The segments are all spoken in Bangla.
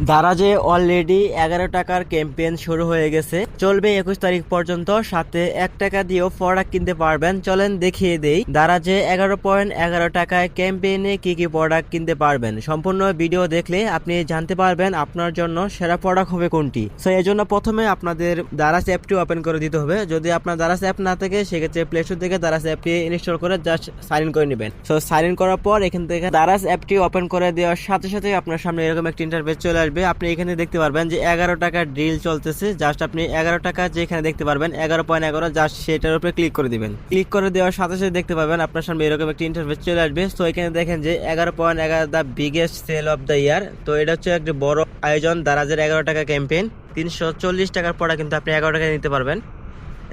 দারাজে অলরেডি এগারো টাকার ক্যাম্পেইন শুরু হয়ে গেছে। চলবে একুশ তারিখ পর্যন্ত, সাথে এক টাকা দিয়েও প্রোডাক্ট কিনতে পারবেন। চলেন দেখিয়ে দেই, দারাজে এগারো পয়েন্ট এগারো টাকায় ক্যাম্পেইনে কি কি প্রোডাক্ট কিনতে পারবেন। সম্পূর্ণ ভিডিও দেখলে আপনি জানতে পারবেন আপনার জন্য সেরা প্রোডাক্ট হবে কোনটি। সো এই জন্য প্রথমে আপনাদের দারাজ অ্যাপটি ওপেন করে দিতে হবে। যদি আপনার দারাজ অ্যাপ না থাকে, সেক্ষেত্রে প্লে স্টোর থেকে দারাজ অ্যাপটি ইনস্টল করে জাস্ট সাইন ইন করে নেবেন। সো সাইন ইন করার পর এখান থেকে দারাজ অ্যাপটি ওপেন করে দেওয়ার সাথে সাথে আপনার সামনে এরকম একটি ইন্টারফেস চলে আসবে, আপনি এখানে দেখতে পারবেন যে এগারো টাকার ড্রিল চলতেছে। জাস্ট আপনি এগারো টাকা যেখানে দেখতে পারবেন, এগারো পয়েন্ট এগারো জাস্ট সেটার উপরে ক্লিক করে দিবেন। ক্লিক করে দেওয়ার সাথে সাথে দেখতে পাবেন আপনার সামনে এরকম একটি ইন্টারফেস চলে আসবে। তো এখানে দেখেন যে এগারো পয়েন্ট এগারো the biggest sale of the year তো এটা হচ্ছে একটি বড় আয়োজন, দারাজের এগারো টাকা ক্যাম্পেইন তিনশো চল্লিশ টাকার পড়া কিন্তু আপনি এগারো টাকায় নিতে পারবেন।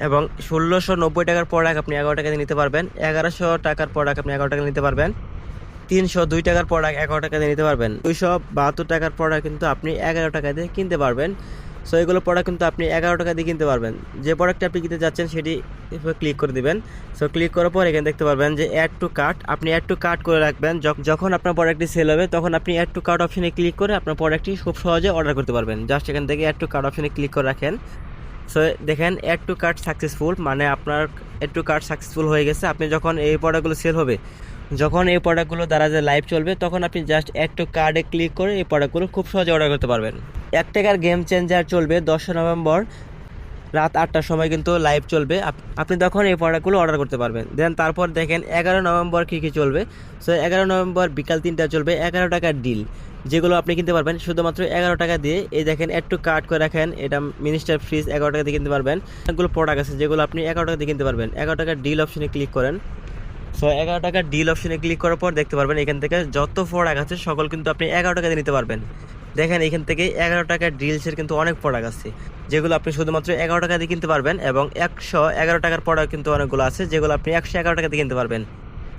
এবং ষোলোশো নব্বই টাকার প্রোডাক্ট আপনি এগারো টাকা নিতে পারবেন। এগারোশো টাকার প্রোডাক্ট আপনি এগারো টাকা নিতে পারবেন। তিনশো দুই টাকার প্রোডাক্ট এগারো টাকা দিয়ে নিতে পারবেন। দুইশো বাহাত্তর টাকার প্রোডাক্ট কিন্তু আপনি এগারো টাকা দিয়ে কিনতে পারবেন। সো এগুলো প্রোডাক্ট কিন্তু আপনি এগারো টাকা দিয়ে কিনতে পারবেন। যে প্রোডাক্টটা আপনি কিনতে যাচ্ছেন, সেটি ক্লিক করে দিবেন। সো ক্লিক করার পর এখানে দেখতে পারবেন যে অ্যাড টু কার্ট আপনি অ্যাড টু কার্ট করে রাখবেন। যখ- যখন আপনার প্রোডাক্টটি সেল হবে, তখন আপনি অ্যাড টু কার্ট অপশনে ক্লিক করে আপনার প্রোডাক্টটি খুব সহজে অর্ডার করতে পারবেন। জাস্ট এখান থেকে অ্যাড টু কার্ট অপশনে ক্লিক করে রাখেন। সো দেখেন অ্যাড টু কার্ট সাকসেসফুল মানে আপনার অ্যাড টু কার্ট সাকসেসফুল হয়ে গেছে। আপনি যখন এই প্রোডাক্টগুলো সেল হবে যখন এই প্রোডাক্টগুলো দ্বারা যে লাইভ চলবে, তখন আপনি জাস্ট একটু কার্ডে ক্লিক করে এই প্রোডাক্টগুলো খুব সহজে অর্ডার করতে পারবেন। এক টাকার গেম চেঞ্জার চলবে দশই নভেম্বর রাত আটটার সময় কিন্তু লাইভ চলবে। আপ- আপনি তখন এই প্রোডাক্টগুলো অর্ডার করতে পারবেন। দেন তারপর দেখেন এগারো নভেম্বর কী কী চলবে। সো এগারো নভেম্বর বিকাল তিনটা চলবে এগারো টাকার ডিল যেগুলো আপনি কিনতে পারবেন, শুধুমাত্র এগারো টাকা দিয়ে। এই দেখেন একটু কাট করে রাখেন, এটা মিনিস্টার ফ্রিজ এগারো টাকা দিয়ে কিনতে পারবেন। অনেকগুলো প্রোডাক্ট আছে যেগুলো আপনি এগারো টাকা দিয়ে কিনতে পারবেন। এগারো টাকার ডিল অপশনে ক্লিক করেন। সো এগারো টাকার ডিল অপশনে ক্লিক করার পর দেখতে পারবেন, এখান থেকে যত প্রোডাক্ট আছে, সকল কিন্তু আপনি এগারো টাকা দিয়ে নিতে পারবেন। দেখেন, এখান থেকে এগারো টাকার ডিলসের কিন্তু অনেক প্রোডাক্ট আছে, যেগুলো আপনি শুধুমাত্র এগারো টাকা দিয়ে কিনতে পারবেন এবং একশো এগারো টাকার প্রোডাক্ট কিন্তু অনেকগুলো আছে, যেগুলো আপনি একশো এগারো টাকা দিয়ে কিনতে পারবেন।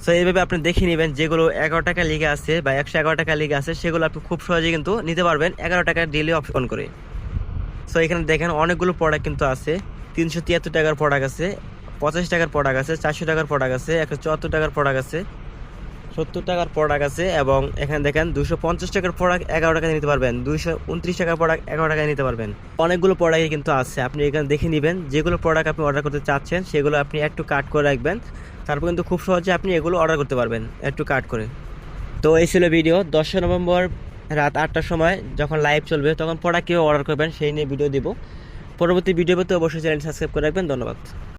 সো এইভাবে আপনি দেখে নেবেন যেগুলো এগারো টাকা লিগে আছে বা একশো এগারো টাকা লিগে আছে, সেগুলো আপনি খুব সহজে কিন্তু নিতে পারবেন এগারো টাকার ডিলে অপশন করে। সো এখানে দেখেন অনেকগুলো প্রোডাক্ট কিন্তু আছে, তিনশো তিয়াত্তর টাকার প্রোডাক্ট আছে পঁচাশ টাকার প্রোডাক্ট আছে, চারশো টাকার প্রোডাক্ট আছে, একশো চুয়াত্তর টাকার প্রোডাক্ট আছে, সত্তর টাকার প্রোডাক্ট আছে এবং এখানে দেখেন দুশো পঞ্চাশ টাকার প্রোডাক্ট এগারো টাকায় নিতে পারবেন, দুশো উনত্রিশ টাকার প্রোডাক্ট এগারো টাকায় নিতে পারবেন। অনেকগুলো প্রোডাক্টই কিন্তু আছে, আপনি এখানে দেখে নেবেন, যেগুলো প্রোডাক্ট আপনি অর্ডার করতে চাচ্ছেন সেগুলো আপনি একটু কাট করে রাখবেন, তারপর কিন্তু খুব সহজে আপনি এগুলো অর্ডার করতে পারবেন একটু কাট করে। তো এই ছিল ভিডিও দশই নভেম্বর রাত আটটার সময় যখন লাইভ চলবে, তখন প্রোডাক্ট কীভাবে অর্ডার করবেন সেই নিয়ে ভিডিও দিব। পরবর্তী ভিডিও পেতে অবশ্যই চ্যানেল সাবস্ক্রাইব করে রাখবেন, ধন্যবাদ।